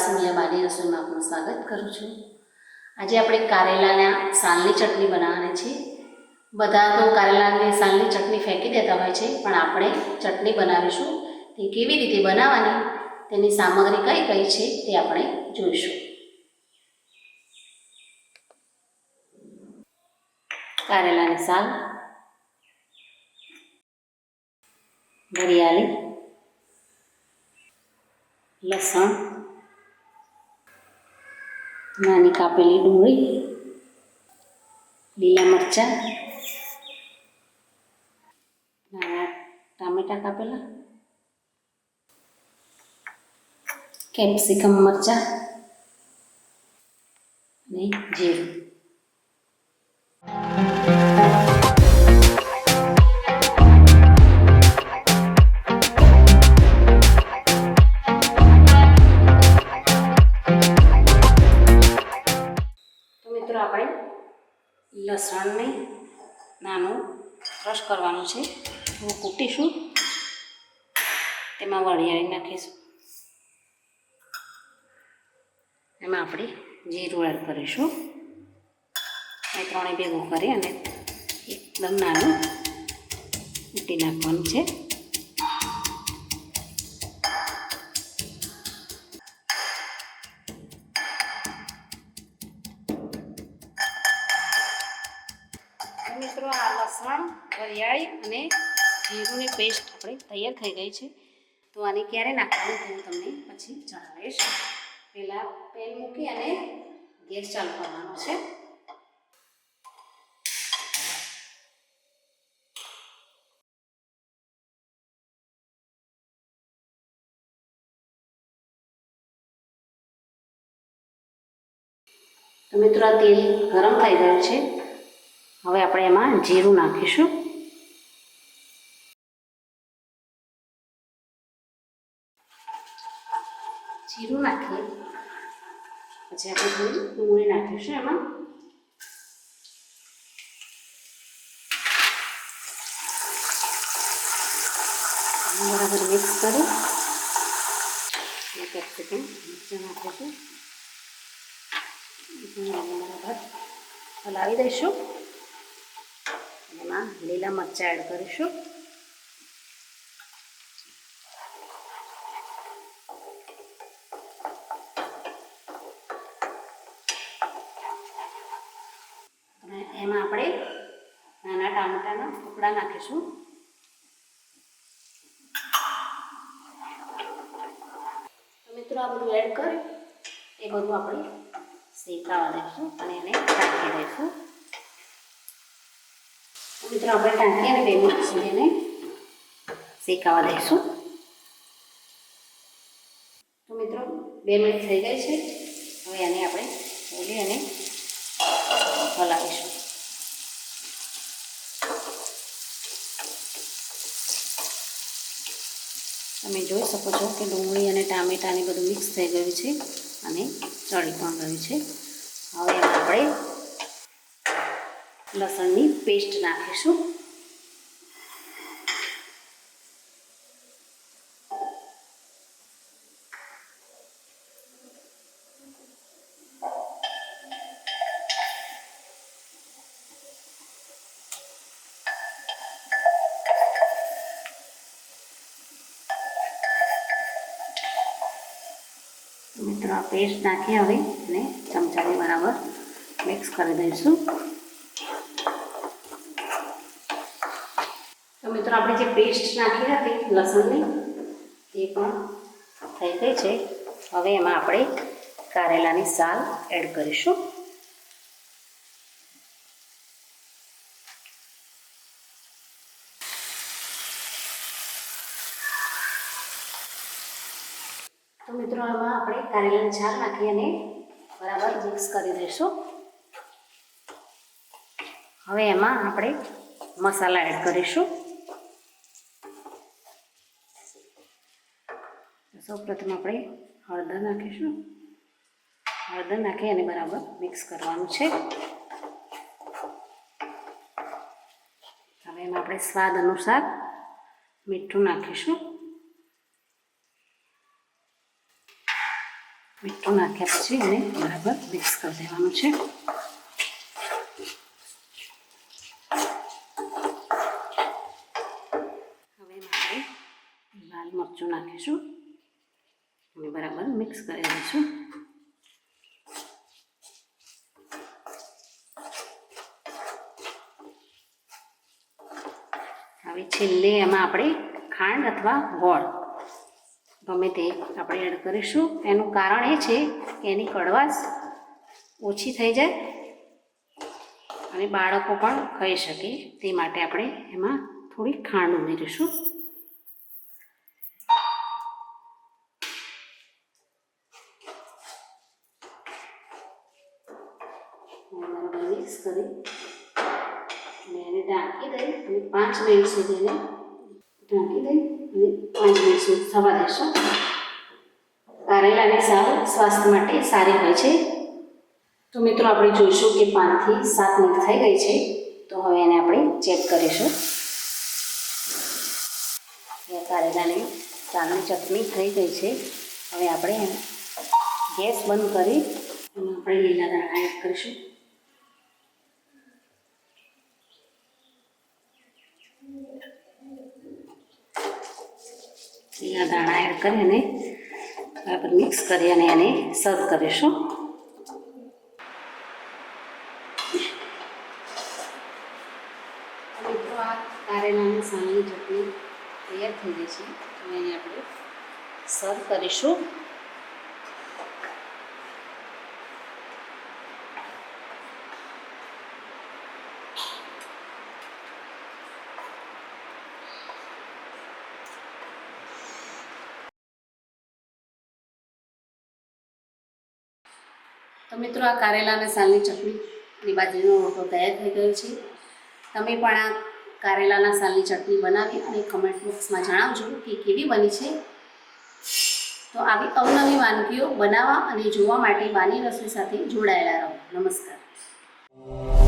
સુનિયા રસોઈમાં આપનું સ્વાગત કરું છું. આજે આપણે કારેલાના સાલની ચટણી બનાવવાની છે. બધા તો કારેલાની સાલની ચટણી ફેંકી દેતા હોય છે, પણ આપણે ચટણી બનાવીશું. તે કેવી રીતે બનાવવાની, તેની સામગ્રી કઈ કઈ છે તે આપણે જોઈશું. કારેલાની સાલ, વરિયાળી, લસણ નાની કાપેલી ડુંગળી લીલા મરચાં નાના ટામેટાં કાપેલા કેપ્સિકમ મરચાં અને જીરું. લસણને નાનું ક્રશ કરવાનું છે. હું કૂટીશું તેમાં વરિયાળી નાખીશું. એમાં આપણે જીરું એડ કરીશું. એ ત્રણેય ભેગું કરી અને એકદમ નાનું કૂટી નાખવાનું છે. આ લસણ વરિયાળી અને જીરુંની પેસ્ટ આપણે તૈયાર થઈ ગઈ છે. તો આને ક્યારે નાખવાનું હું તમને પછી જણાવીશ. પહેલાં પેન મૂકી અને ગેસ ચાલુ કરવાનો છે. તો મિત્રો, આ તેલ ગરમ થઈ ગયું છે. હવે આપણે એમાં જીરું નાખીશું. જીરું નાખીએ. પછી આપણે થોડી ડુંગળી નાખીશું એમાં. બરાબર મિક્સ કરી. કેપ્સિકમ મરચાં નાખીશું. બરાબર. હલાવી દઈશું. એમાં લીલા મરચાં એડ કરીશું. અને એમાં આપણે નાના ટામેટાના ટુકડા નાખીશું. મિત્રો આ બધું એડ કરી. એ બધું આપણે શેકાવા દઈશું અને એને ઢાંકી દઈશું. મિત્રો, આપણે ઢાંકી અને બે મિનિટ સુધી એને શેકાવા દઈશું. તો મિત્રો, બે મિનિટ થઈ ગઈ છે. હવે આને આપણે ખોલી અને હલાવીશું. તમે જોઈ શકો છો કે ડુંગળી અને ટામેટાને બધું મિક્સ થઈ ગયું છે અને ચડી પણ ગયું છે. હવે આપણે લસણની પેસ્ટ નાખીશું. મિત્રો આ પેસ્ટ નાખી હવે અને ચમચાની બરાબર મિક્સ કરી દઈશું તો મિત્રો આપણે જે પેસ્ટ નાખી હતી, લસણની, એ પણ થઈ ગઈ છે. હવે એમાં આપણે કારેલાની સાલ એડ કરીશું. તો મિત્રો આમાં આપણે કારેલાની છાલ નાખી અને બરાબર મિક્સ કરી દઈશું. હવે એમાં આપણે મસાલા એડ કરીશું. સૌ પ્રથમ આપણે હળદર નાખીશું. હળદર નાખી અને બરાબર મિક્સ કરવાનું છે. હવે એમાં આપણે સ્વાદ અનુસાર મીઠું નાખીશું. મીઠું નાખ્યા પછી એને બરાબર મિક્સ કરી દેવાનું છે હવે એમાં આપણે લાલ મરચું નાખીશું અને મિક્સ કરી દઈશું હવે છેલ્લે એમાં આપણે ખાંડ અથવા ગોળ. ગમે તે આપણે એડ કરીશું. એનું કારણ એ છે કે એની કડવાશ ઓછી થઈ જાય અને બાળકો પણ ખાઈ શકે. તે માટે આપણે એમાં થોડી ખાંડ ઉમેરીશું અને બરાબર મિક્સ કરી અને એને ઢાંકી દઈ અને પાંચ મિનિટ સુધી એને ઢાંકી દઈ અને પાંચ મિનિટ સુધી થવા દેશું કારેલાની સાલ સ્વાસ્થ્ય માટે સારી હોય છે તો મિત્રો આપણે જોઈશું કે પાંચથી સાત મિનિટ થઈ ગઈ છે તો હવે એને આપણે ચેક કરીશું કારેલાની સાલની ચટણી થઈ ગઈ છે હવે આપણે ગેસ બંધ કરી આપણે લીલા દાણા એડ કરીશું। લીલા દાણા એડ કરી અને બરાબર મિક્સ કરી અને એને સર્વ કરીશું. મિત્રો આ કારેલાની સાંગની ચટણી તૈયાર થઈ ગઈ છે. એને આપણે સર્વ કરીશું. તો મિત્રો આ કારેલા અને સાલની ચટણી અને બાજરીનો રોટલો તૈયાર થઈ ગયો છે. તમે પણ આ કારેલાના સાલની ચટણી બનાવી અને કમેન્ટ બોક્સમાં જણાવજો કે કેવી બની છે. તો આવી અવનવી વાનગીઓ બનાવવા અને જોવા માટે બાની રસોઈ સાથે જોડાયેલા રહો. નમસ્કાર.